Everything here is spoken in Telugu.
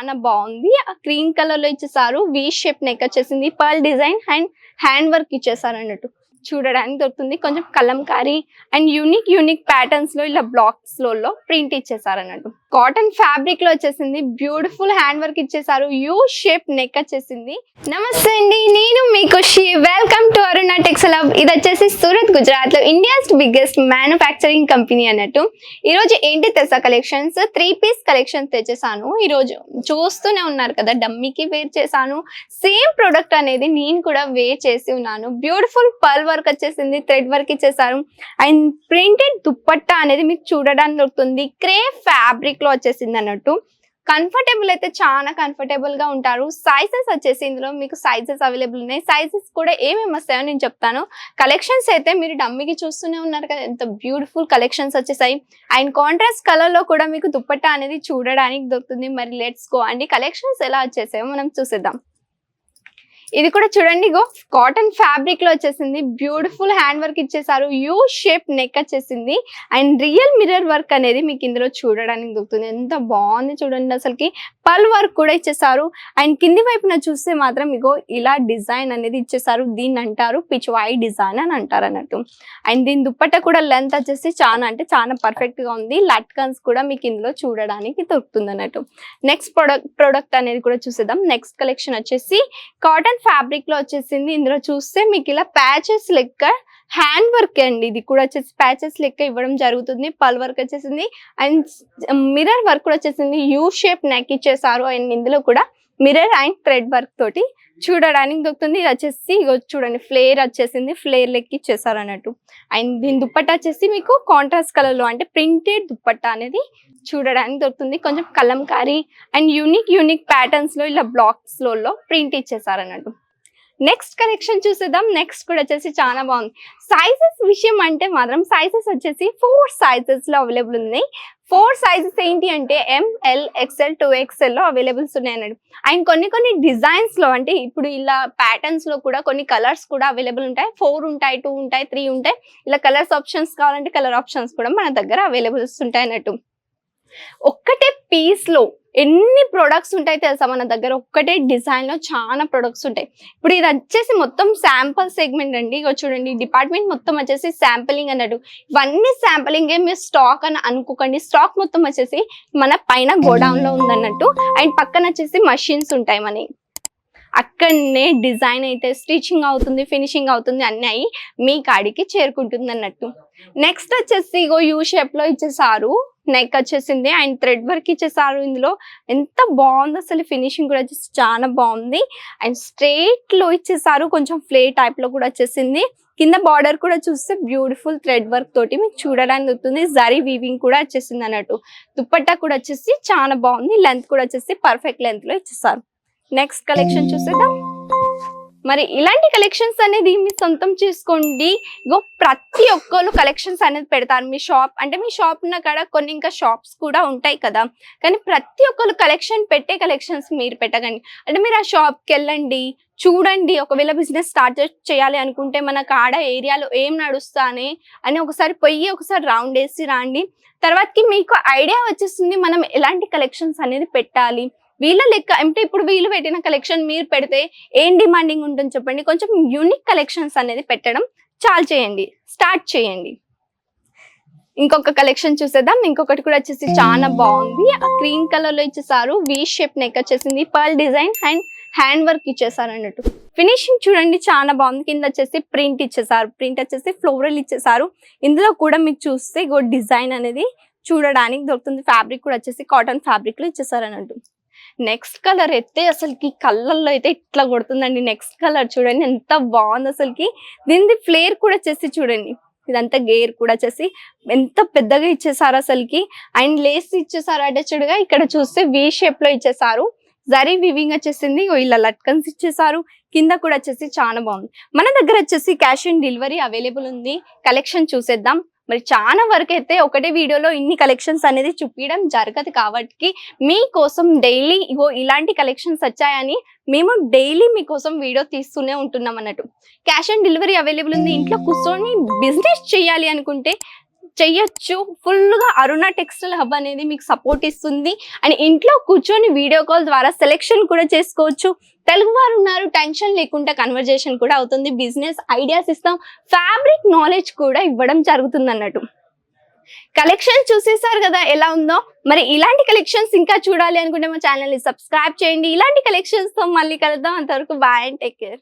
చాలా బాగుంది. ఆ క్రీమ్ కలర్లో ఇచ్చేసారు. వి షేప్ నెక్ వచ్చేసింది. Pearl design and hand work ఇచ్చేసారు అన్నట్టు. చూడడానికి దొరుకుతుంది. కొంచెం కలంకారీ అండ్ యూనిక్ యూనిక్ ప్యాటర్న్స్లో ఇలా బ్లాక్స్లో ప్రింట్ ఇచ్చేసారు అన్నట్టు. కాటన్ ఫ్యాబ్రిక్లో వచ్చేసింది. బ్యూటిఫుల్ హ్యాండ్ వర్క్ ఇచ్చేసారు. యూ షేప్ నెక్ వచ్చేసింది. నమస్తే అండి. నేను మీ Khushi. Welcome to Aruna tax love ఇది వచ్చేసి సూరత్ గుజరాత్లో ఇండియాస్ బిగ్గెస్ట్ మ్యానుఫ్యాక్చరింగ్ కంపెనీ అన్నట్టు. ఈరోజు ఏంటి తెసా కలెక్షన్స్ త్రీ పీస్ కలెక్షన్స్ తెచ్చేసాను. ఈరోజు చూస్తూనే ఉన్నారు కదా డమ్మీకి వేర్ చేశాను. సేమ్ ప్రోడక్ట్ అనేది నేను కూడా వేర్ చేసి ఉన్నాను. బ్యూటిఫుల్ పర్ల్ వర్క్ వచ్చేసింది థ్రెడ్ వర్క్ ఇచ్చేసారు అండ్ ప్రింటెడ్ దుప్పట్టా అనేది మీకు చూడడానికి దొరుకుతుంది. క్రే ఫ్యాబ్రిక్లో వచ్చేసింది అన్నట్టు. కంఫర్టబుల్ అయితే చాలా కంఫర్టబుల్గా ఉంటారు. సైజెస్ వచ్చేసి ఇందులో మీకు సైజెస్ అవైలబుల్ ఉన్నాయి. సైజెస్ కూడా ఏమేమి వస్తాయో నేను చెప్తాను. కలెక్షన్స్ అయితే మీరు డమ్మికి చూస్తూనే ఉన్నారు కదా ఎంత బ్యూటిఫుల్ కలెక్షన్స్ వచ్చేసాయి. అండ్ కాంట్రాస్ట్ కలర్లో కూడా మీకు దుప్పట్టా అనేది చూడడానికి దొరుకుతుంది. మరి లెట్స్ గో అండి కలెక్షన్స్ ఎలా వచ్చేసాయో మనం చూసేద్దాం. ఇది కూడా చూడండి గో కాటన్ ఫ్యాబ్రిక్లో వచ్చేసింది. బ్యూటిఫుల్ హ్యాండ్ వర్క్ ఇచ్చేసారు. యూ షేప్ నెక్ వచ్చేసింది. అండ్ రియల్ మిర్రర్ వర్క్ అనేది మీకు ఇందులో చూడడానికి దొరుకుతుంది. ఎంత బాగుంది చూడండి అసలుకి. పల్ వర్క్ కూడా ఇచ్చేసారు. అండ్ కింది వైపున చూస్తే మాత్రం ఇగో ఇలా డిజైన్ అనేది ఇచ్చేసారు. దీన్ని అంటారు పిచ్వాయి డిజైన్ అని అంటారు అన్నట్టు. అండ్ దీని దుప్పట్ట కూడా లెంత్ వచ్చేసి చాలా అంటే చాలా పర్ఫెక్ట్గా ఉంది. లట్కన్స్ కూడా మీకు ఇందులో చూడడానికి దొరుకుతుంది అన్నట్టు. నెక్స్ట్ ప్రొడక్ట్ ప్రొడక్ట్ అనేది కూడా చూసేద్దాం. నెక్స్ట్ కలెక్షన్ వచ్చేసి కాటన్ ఫ్యాబ్రిక్లో వచ్చేసింది. ఇందులో చూస్తే మీకు ఇలా ప్యాచెస్ లెక్క హ్యాండ్ వర్క్ అండి. ఇది కూడా వచ్చేసి ప్యాచెస్ లెక్క ఇవ్వడం జరుగుతుంది. పల్ వర్క్ వచ్చేసింది. అండ్ మిర్రర్ వర్క్ కూడా వచ్చేసింది. యూ షేప్ నెక్ ఇచ్చేసారు. అండ్ ఇందులో కూడా మిర్రర్ అండ్ థ్రెడ్ వర్క్ తోటి చూడడానికి దొరుకుతుంది. ఇది వచ్చేసి ఇగో చూడండి ఫ్లేర్ వచ్చేసింది. ఫ్లేర్ లెక్కి ఇచ్చేసారు అన్నట్టు అండ్ దీని దుప్పట్టా వచ్చేసి మీకు కాంట్రాస్ట్ కలర్లో అంటే ప్రింటెడ్ దుప్పట్టా అనేది చూడడానికి దొరుకుతుంది. కొంచెం కలంకారీ అండ్ యూనిక్ యూనిక్ ప్యాటర్న్స్లో ఇలా బ్లాక్స్లో ప్రింట్ ఇచ్చేసారు అన్నట్టు నెక్స్ట్ కలెక్షన్ చూసేద్దాం. నెక్స్ట్ కూడా వచ్చేసి చాలా బాగుంది. సైజెస్ విషయం అంటే మాత్రం సైజెస్ వచ్చేసి ఫోర్ సైజెస్లో అవైలబుల్ ఉన్నాయి. ఫోర్ సైజెస్ ఏంటి అంటే ఎంఎల్ ఎక్స్ఎల్ టూ ఎక్స్ఎల్లో అవైలబుల్స్ ఉన్నాయి అన్నట్టు అండ్ కొన్ని కొన్ని డిజైన్స్లో అంటే ఇప్పుడు ఇలా ప్యాటర్న్స్లో కూడా కొన్ని కలర్స్ కూడా అవైలబుల్ ఉంటాయి. ఫోర్ ఉంటాయి టూ ఉంటాయి త్రీ ఉంటాయి. ఇలా కలర్స్ ఆప్షన్స్ కావాలంటే కలర్ ఆప్షన్స్ కూడా మన దగ్గర అవైలబుల్స్ ఉంటాయి అన్నట్టు. ఒక్కటే పీస్లో ఎన్ని ప్రొడక్ట్స్ ఉంటాయి తెలుసా మన దగ్గర? ఒక్కటే డిజైన్లో చాలా ప్రొడక్ట్స్ ఉంటాయి. ఇప్పుడు ఇది వచ్చేసి మొత్తం శాంపుల్ సెగ్మెంట్ అండి. ఇక చూడండి డిపార్ట్మెంట్ మొత్తం వచ్చేసి శాంపులింగ్ అన్నట్టు. ఇవన్నీ శాంపులింగ్ మీరు స్టాక్ అని అనుకోకండి. స్టాక్ మొత్తం వచ్చేసి మన పైన గోడౌన్లో ఉందన్నట్టు. అండ్ పక్కన వచ్చేసి మషిన్స్ ఉంటాయి మనకి అక్కడనే డిజైన్ అయితే స్టిచ్చింగ్ అవుతుంది ఫినిషింగ్ అవుతుంది అన్నీ అయి మీ కాడికి చేరుకుంటుంది అన్నట్టు. నెక్స్ట్ వచ్చేసి ఇగో యూ షేప్లో ఇచ్చేసారు. నెక్ వచ్చేసింది. అండ్ థ్రెడ్ వర్క్ ఇచ్చేసారు ఇందులో. ఎంత బాగుంది అసలు ఫినిషింగ్ కూడా వచ్చేసి చాలా బాగుంది. అండ్ స్ట్రైట్లో ఇచ్చేసారు. కొంచెం ఫ్లే టైప్లో కూడా వచ్చేసింది. కింద బార్డర్ కూడా చూస్తే బ్యూటిఫుల్ థ్రెడ్ వర్క్ తోటి మీకు చూడడానికి దొరుకుతుంది. జరీ వీవింగ్ కూడా వచ్చేసింది అన్నట్టు. దుప్పట్టా కూడా వచ్చేసి చాలా బాగుంది. లెంత్ కూడా వచ్చేసి పర్ఫెక్ట్ లెంత్లో ఇచ్చేసారు. నెక్స్ట్ కలెక్షన్ చూసేద్దాం. మరి ఇలాంటి కలెక్షన్స్ అనేది మీ సొంతం చేసుకోండి. ఇగో ప్రతి ఒక్కరు కలెక్షన్స్ అనేది పెడతారు. మీ షాప్ అంటే మీ షాప్ ఉన్న కాడ కొన్ని ఇంకా షాప్స్ కూడా ఉంటాయి కదా. కానీ ప్రతి ఒక్కరు కలెక్షన్ పెట్టే కలెక్షన్స్ మీరు పెట్టకండి. అంటే మీరు ఆ షాప్కి వెళ్ళండి చూడండి. ఒకవేళ బిజినెస్ స్టార్ట్ చేయాలి అనుకుంటే మన కాడ ఏరియాలో ఏం నడుస్తానే అని ఒకసారి పోయి ఒకసారి రౌండ్ వేసి రాండి. తర్వాతకి మీకు ఐడియా వచ్చేస్తుంది మనం ఎలాంటి కలెక్షన్స్ అనేది పెట్టాలి. వీళ్ళ లెక్క అంటే ఇప్పుడు వీళ్ళు పెట్టిన కలెక్షన్ మీరు పెడితే ఏం డిమాండింగ్ ఉంటుంది చెప్పండి. కొంచెం యూనిక్ కలెక్షన్స్ అనేది పెట్టడం చాలు చేయండి. స్టార్ట్ చేయండి. ఇంకొక కలెక్షన్ చూసేద్దాం. ఇంకొకటి కూడా వచ్చేసి చాలా బాగుంది. ఆ క్రీమ్ కలర్లో ఇచ్చేసారు. వి షేప్ నెక్ వచ్చేసింది. Pearl design and hand work ఇచ్చేసారు అన్నట్టు. ఫినిషింగ్ చూడండి చాలా బాగుంది. కింద వచ్చేసి ప్రింట్ ఇచ్చేసారు. ప్రింట్ వచ్చేసి ఫ్లోరల్ ఇచ్చేసారు. ఇందులో కూడా మీకు చూస్తే గో డిజైన్ అనేది చూడడానికి దొరుకుతుంది. ఫ్యాబ్రిక్ కూడా వచ్చేసి కాటన్ ఫ్యాబ్రిక్లో ఇచ్చేసారు అన్నట్టు. నెక్స్ట్ కలర్ అయితే అసలుకి కళ్ళల్లో అయితే ఇట్లా కొడుతుందండి. నెక్స్ట్ కలర్ చూడండి ఎంత బాగుంది అసలుకి. దీనిది ఫ్లేర్ కూడా చేసి చూడండి. ఇదంతా గేర్ కూడా చేసి ఎంత పెద్దగా ఇచ్చేసారు అసలుకి. అండ్ లేస్ ఇచ్చేసారు అటాచ్డ్గా ఇక్కడ చూస్తే వి షేప్లో ఇచ్చేసారు. జరీ వివింగ్ వచ్చేసింది ఇలా లట్కన్స్ ఇచ్చేసారు. కింద కూడా వచ్చేసి చాలా బాగుంది. మన దగ్గర వచ్చేసి క్యాష్ ఆన్ డెలివరీ అవైలబుల్ ఉంది. కలెక్షన్ చూసేద్దాం. మరి చాలా వరకు అయితే ఒకటే వీడియోలో ఇన్ని కలెక్షన్స్ అనేది చూపించడం జరగదు కాబట్టి మీకోసం డైలీ ఇగో ఇలాంటి కలెక్షన్స్ వచ్చాయని మేము డైలీ మీకోసం వీడియో తీస్తూనే ఉంటున్నాం అన్నట్టు. క్యాష్ ఆన్ డెలివరీ అవైలబుల్ ఉంది. ఇంట్లో కూర్చొని బిజినెస్ చేయాలి అనుకుంటే చెయ్యొచ్చు. ఫుల్గా అరుణ టెక్స్టైల్ హబ్ అనేది మీకు సపోర్ట్ ఇస్తుంది. అండ్ ఇంట్లో కూర్చొని వీడియో కాల్ ద్వారా సెలెక్షన్ కూడా చేసుకోవచ్చు. తెలుగు వారు ఉన్నారు టెన్షన్ లేకుండా కన్వర్జేషన్ కూడా అవుతుంది. బిజినెస్ ఐడియాస్ ఇస్తాం. ఫ్యాబ్రిక్ నాలెడ్జ్ కూడా ఇవ్వడం జరుగుతుంది అన్నట్టు కలెక్షన్ చూసేసారు కదా ఎలా ఉందో. మరి ఇలాంటి కలెక్షన్స్ ఇంకా చూడాలి అనుకుంటే మా ఛానల్ని సబ్స్క్రైబ్ చేయండి. ఇలాంటి కలెక్షన్స్తో మళ్ళీ కలుద్దాం. అంతవరకు బాయ్ అండ్ టేక్ కేర్.